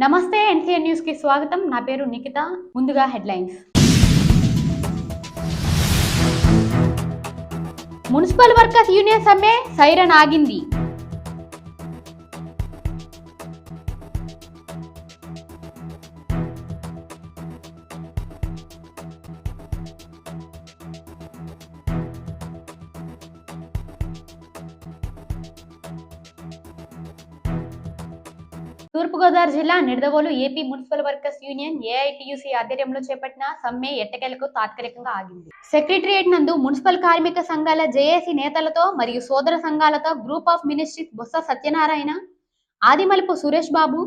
నమస్తే ఎన్సీఎన్ న్యూస్కి స్వాగతం. నా పేరు నిఖిత. ముందుగా హెడ్లైన్స్. మున్సిపల్ వర్కర్స్ యూనియన్ సమ్మె సైరన్ ఆగింది. తూర్పుగోదావరి జిల్లా Nidadavolu AP municipal workers union AITUC ఆధ్వర్యంలో చేపట్టిన సమ్మె ఎట్టకేలకు తాత్కాలికంగా ఆగింది. సెక్రటరియట్ నందు మున్సిపల్ కార్మిక సంఘాల జేఏసీ నేతలతో మరియు సోదర సంఘాలతో group of ministries Botsa Satyanarayana Adimulapu Suresh Babu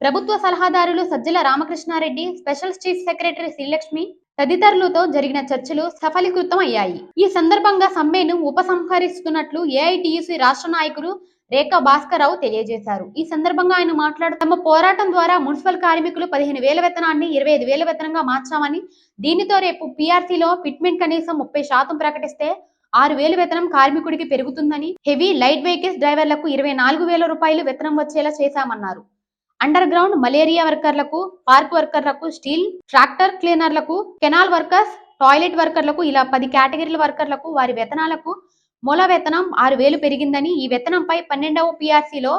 ప్రభుత్వ సలహాదారులు Sajjala Ramakrishna Reddy special chief secretary Srilakshmi తదితరులతో జరిగిన చర్చలు సఫలీకృతం అయ్యాయి. ఈ సందర్భంగా సమ్మెను ఉపసంహరిస్తున్నట్లు ఏఐటియుసి రాష్ట్ర నాయకులు రేఖా భాస్కరరావు తెలియజేశారు. ఈ సందర్భంగా ఆయన మాట్లాడుతూ తమ పోరాటం ద్వారా మున్సిపల్ కార్మికులు పదిహేను వేల వేతనాన్ని ఇరవై ఐదు వేల వేతనంగా మార్చామని దీనితో రేపు పీఆర్సీలో ఫిట్మెంట్ కనీసం ముప్పై శాతం ప్రకటిస్తే ఆరు వేలు వేతనం కార్మికుడికి పెరుగుతుందని హెవీ లైట్ వెహికల్స్ డ్రైవర్లకు ఇరవై నాలుగు వేల రూపాయలు వేతనం వచ్చేలా చేశామన్నారు. అండర్ గ్రౌండ్ మలేరియా వర్కర్లకు పార్క్ వర్కర్లకు స్టీల్ ట్రాక్టర్ క్లీనర్లకు కెనాల్ వర్కర్స్ టాయిలెట్ వర్కర్లకు ఇలా పది కేటగిరీల వర్కర్లకు వారి వేతనాలకు మూల వేతనం ఆరు వేలు పెరిగిందని ఈ వేతనంపై పన్నెండవ పిఆర్సీలో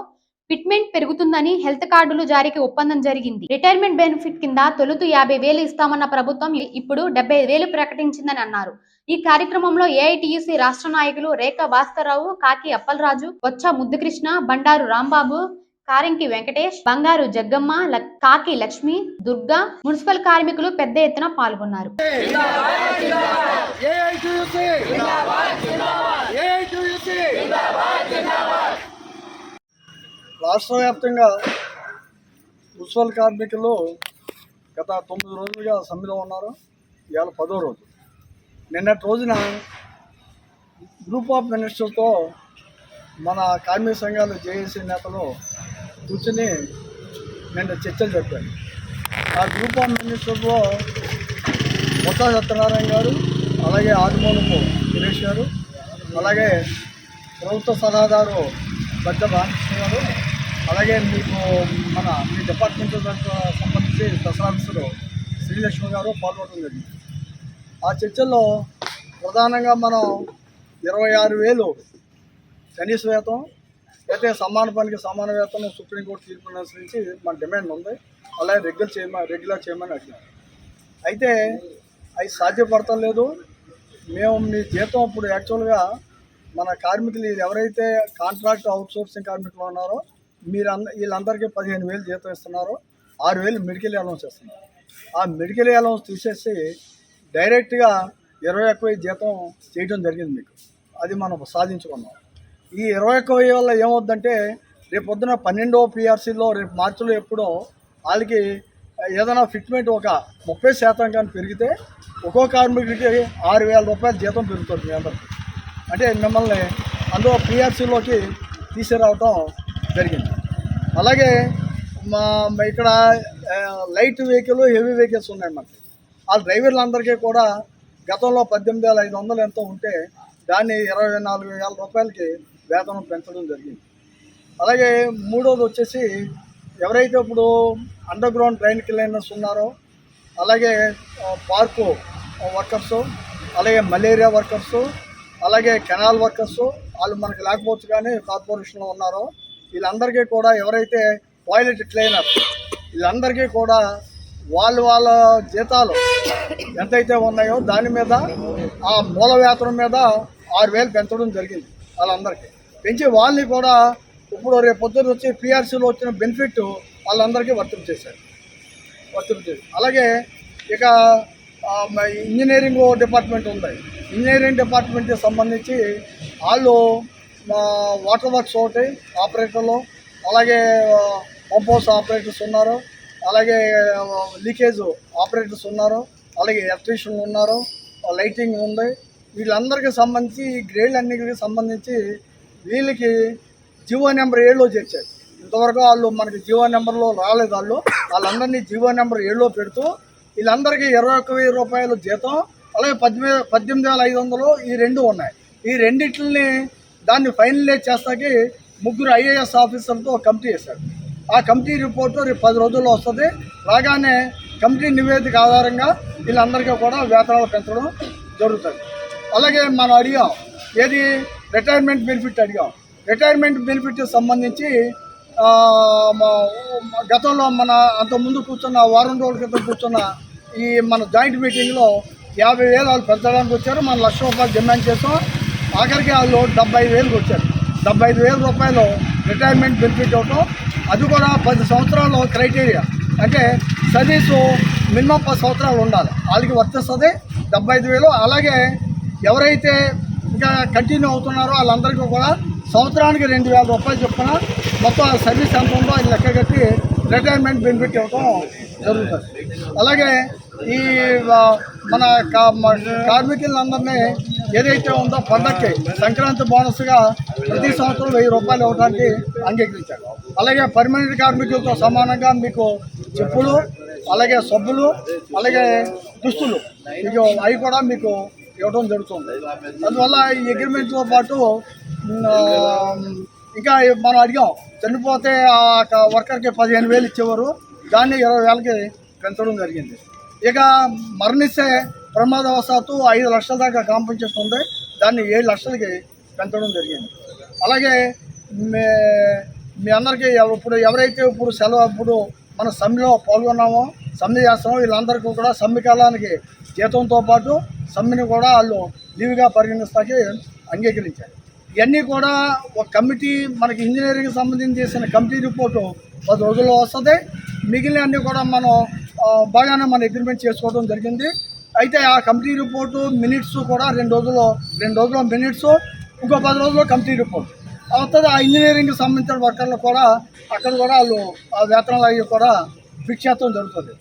ఫిట్మెంట్ పెరుగుతుందని హెల్త్ కార్డులు జారీకి ఒప్పందం జరిగింది. రిటైర్మెంట్ బెనిఫిట్ కింద తొలుత యాభై వేలు ఇస్తామన్న ప్రభుత్వం ఇప్పుడు డెబ్బై వేలు ప్రకటించిందని అన్నారు. ఈ కార్యక్రమంలో ఏఐటియుసి రాష్ట్ర నాయకులు రేఖా భాస్కర్రావు కాకి అప్పలరాజు వచ్చ ముద్దుకృష్ణ బండారు రాంబాబు కారంకి వెంకటేష్ బంగారు జగ్గమ్మ కాకి లక్ష్మి దుర్గా మున్సిపల్ కార్మికులు పెద్ద ఎత్తున పాల్గొన్నారు ఏఐటీయూసీ ఏఐటీయూసీ రాష్ట్ర వ్యాప్తంగా మున్సిపల్ కార్మికులు గత తొమ్మిది రోజులుగా సమ్మెలో ఉన్నారు. ఇవాళ పదో రోజు. నిన్నటి రోజున గ్రూప్ ఆఫ్ మినిస్టర్తో మన కార్మిక సంఘాలు జేఏసీ నేతలు కూర్చుని నిన్న చర్చలు చెప్పారు ఆ గ్రూప్ ఆఫ్ మినిస్టర్లో బొత్స సత్యనారాయణ గారు అలాగే ఆదిమూలపు సురేష్ గారు అలాగే ప్రభుత్వ సలహాదారు పెద్ద రామకృష్ణ గారు అలాగే మీకు మన మీ డిపార్ట్మెంట్ సంబంధించి స్పెషల్ ఆఫీసర్ శ్రీలక్ష్మి గారు పాల్గొనడం జరిగింది ఆ చర్చల్లో ప్రధానంగా మనం ఇరవై ఆరు వేలు కనీస వేతం అయితే సమాన పనికి సమాన వేతనం సుప్రీంకోర్టు తీర్పును అనుసరించి మన డిమాండ్ ఉంది. అలాగే రెగ్యులర్ చేయమని రెగ్యులర్ చేయమని అడిగారు. అయితే అవి సాధ్యపడతలేదు మేము మీ జీతం ఇప్పుడు యాక్చువల్గా మన కార్మికులు ఎవరైతే కాంట్రాక్ట్ అవుట్సోర్సింగ్ కార్మికులు ఉన్నారో మీరు అంద వీళ్ళందరికీ పదిహేను వేలు జీతం ఇస్తున్నారు. ఆరు వేలు మెడికల్ అలౌన్స్ ఇస్తున్నారు ఆ మెడికల్ అలౌన్స్ తీసేసి డైరెక్ట్గా ఇరవై ఒక్క జీతం చేయడం జరిగింది మీకు. అది మనం సాధించుకున్నాం. ఈ ఇరవై ఒక్క వెయ్యి వల్ల ఏమవుద్దంటే రేపు పొద్దున పన్నెండో పిఆర్సీలో రేపు మార్చిలో ఎప్పుడో వాళ్ళకి ఏదైనా ఫిట్మెంట్ ఒక ముప్పై శాతం కానీ పెరిగితే ఒక్కో కార్మికుడికి ఆరు వేల రూపాయల జీతం పెరుగుతుంది మీ అందరికీ. అంటే మిమ్మల్ని అందులో పిఆర్సీలోకి తీసుకురావటం జరిగింది. అలాగే మా ఇక్కడ లైట్ వెహికల్ హెవీ వెహికల్స్ ఉన్నాయి మనకి. ఆ డ్రైవర్లందరికీ కూడా గతంలో పద్దెనిమిది వేల ఐదు వందలు ఎంతో ఉంటే దాన్ని ఇరవై నాలుగు వేల రూపాయలకి వేతనం పెంచడం జరిగింది. అలాగే మూడోది వచ్చేసి ఎవరైతే ఇప్పుడు అండర్ గ్రౌండ్ ట్రైన్ క్లీనర్స్ ఉన్నారో అలాగే పార్కు వర్కర్సు అలాగే మలేరియా వర్కర్సు అలాగే కెనాల్ వర్కర్సు వాళ్ళు మనకి లేకపోవచ్చు కానీ కార్పొరేషన్లో ఉన్నారో వీళ్ళందరికీ కూడా ఎవరైతే టాయిలెట్ క్లీనర్ వీళ్ళందరికీ కూడా వాళ్ళు వాళ్ళ జీతాలు ఎంతైతే ఉన్నాయో దాని మీద ఆ మూల వేతనం మీద ఆరు వేలు పెంచడం జరిగింది వాళ్ళందరికీ. పెంచి వాళ్ళని కూడా ఇప్పుడు రేపు పొద్దున్న వచ్చి పిఆర్సీలో వచ్చిన బెనిఫిట్ వాళ్ళందరికీ వర్తింపు చేశారు. వర్తింపు చేశారు. అలాగే ఇక ఇంజనీరింగ్ డిపార్ట్మెంట్ ఉంది. ఇంజనీరింగ్ డిపార్ట్మెంట్కి సంబంధించి వాళ్ళు మా వాటర్ వర్క్స్ ఒకటి ఆపరేటర్లు అలాగే పంప్ హౌస్ ఆపరేటర్స్ ఉన్నారు అలాగే లీకేజ్ ఆపరేటర్స్ ఉన్నారు అలాగే ఎలక్ట్రీషియన్లు ఉన్నారు లైటింగ్ ఉంది. వీళ్ళందరికీ సంబంధించి ఈ గ్రేడ్లన్నిటికి సంబంధించి వీళ్ళకి జీవో నెంబర్ ఏడులో చేర్చారు. ఇంతవరకు వాళ్ళు మనకి జీవో నెంబర్లో రాలేదు వాళ్ళు. వాళ్ళందరినీ జీవో నెంబర్ ఏడులో పెడుతూ వీళ్ళందరికీ ఇరవై ఒక్క వెయ్యి రూపాయలు జీతం అలాగే పద్దెనిమిది పద్దెనిమిది వేల ఐదు వందలు ఈ రెండు ఉన్నాయి. ఈ రెండిట్లని దాన్ని ఫైనలైజ్ చేస్తాకి ముగ్గురు ఐఏఎస్ ఆఫీసర్లతో కమిటీ వేశారు. ఆ కమిటీ రిపోర్టు రేపు పది రోజుల్లో వస్తుంది. రాగానే కమిటీ నివేదిక ఆధారంగా వీళ్ళందరికీ కూడా వేతనాలు పెంచడం జరుగుతుంది. అలాగే మనం అడిగాం ఏది రిటైర్మెంట్ బెనిఫిట్ అడిగాం. రిటైర్మెంట్ బెనిఫిట్ సంబంధించి గతంలో మన అంతకుముందు కూర్చున్న వారం రోజుల క్రితం కూర్చున్న ఈ మన జాయింట్ మీటింగ్లో యాభై వేలు వాళ్ళు పెంచడానికి వచ్చారు. మన లక్ష రూపాయలు డిమాండ్ చేసాం ఆఖరికి వాళ్ళు డెబ్బై వేలకు వచ్చారు. డెబ్బై ఐదు వేల రూపాయలు రిటైర్మెంట్ బెనిఫిట్ అవటం అది కూడా పది సంవత్సరాలు క్రైటీరియా అంటే సర్వీసు మినిమం పది సంవత్సరాలు ఉండాలి. వాళ్ళకి వర్తిస్తుంది డెబ్బై ఐదు వేలు. అలాగే ఎవరైతే ఇంకా కంటిన్యూ అవుతున్నారో వాళ్ళందరికీ కూడా సంవత్సరానికి రెండు వేల రూపాయలు చొప్పున మొత్తం సర్వీస్ ఎంత ఉందో అది లెక్క కట్టి రిటైర్మెంట్ బెనిఫిట్ ఇవ్వటం జరుగుతుంది. అలాగే ఈ మన కా- కార్మికులందరినీ ఏదైతే ఉందో పండక్కి సంక్రాంతి బోనస్గా ప్రతి సంవత్సరం వెయ్యి రూపాయలు ఇవ్వడానికి అంగీకరించారు. అలాగే పర్మనెంట్ కార్మికులతో సమానంగా మీకు చెప్పులు అలాగే సబ్బులు అలాగే దుస్తులు మీకు అవి కూడా మీకు ఇవ్వడం జరుగుతుంది. అందువల్ల ఈ అగ్రిమెంట్తో పాటు ఇంకా మనం అడిగాం చనిపోతే ఆ వర్కర్కి పదిహేను వేలు ఇచ్చేవారు దాన్ని ఇరవై వేలకి పెంచడం జరిగింది. ఇక మరణిస్తే ప్రమాదవశాత్తు ఐదు లక్షల దాకా కాంపెన్సేషన్ ఉంది దాన్ని ఏడు లక్షలకి పెంచడం జరిగింది. అలాగే మే మీ అందరికీ ఇప్పుడు ఎవరైతే ఇప్పుడు సెలవు ఇప్పుడు మన సమ్మెలో పాల్గొన్నామో సమ్మె చేస్తామో వీళ్ళందరికీ కూడా సమ్మె కాలానికి జీతంతో పాటు సమ్మెని కూడా వాళ్ళు లీవ్గా పరిగణిస్తాకి అంగీకరించారు. ఇవన్నీ కూడా ఒక కమిటీ మనకి ఇంజనీరింగ్ సంబంధించి చేసిన కమిటీ రిపోర్టు పది రోజుల్లో వస్తుంది. మిగిలిన అన్నీ కూడా మనం బాగానే మన అగ్రిమెంట్ చేసుకోవడం జరిగింది. అయితే ఆ కమిటీ రిపోర్టు మినిట్స్ కూడా రెండు రోజుల్లో రెండు రోజుల్లో మినిట్స్ ఇంకో పది రోజుల్లో కమిటీ రిపోర్ట్ అవుతుంది ఆ ఇంజనీరింగ్కి సంబంధించిన వర్కర్లు కూడా అక్కడ కూడా వాళ్ళు ఆ వేతనాలు అవి కూడా ఫిక్స్ చేయడం జరుగుతుంది.